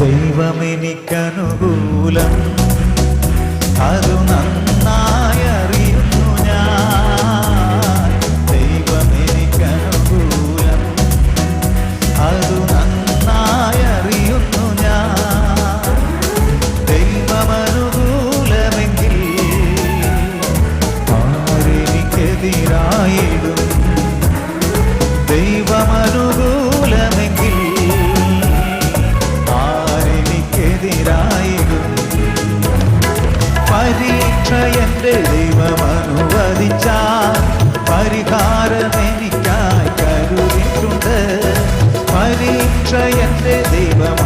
ദൈവമെനിക്കനുകൂലം അത് നന്നാ രക്ഷ എന്റെ ദൈവം അനുവദിച്ചാൽ പരിഹാരമെനിക്കായി കരുതിയിട്ടുണ്ട്. പരീക്ഷ എന്റെ ദൈവം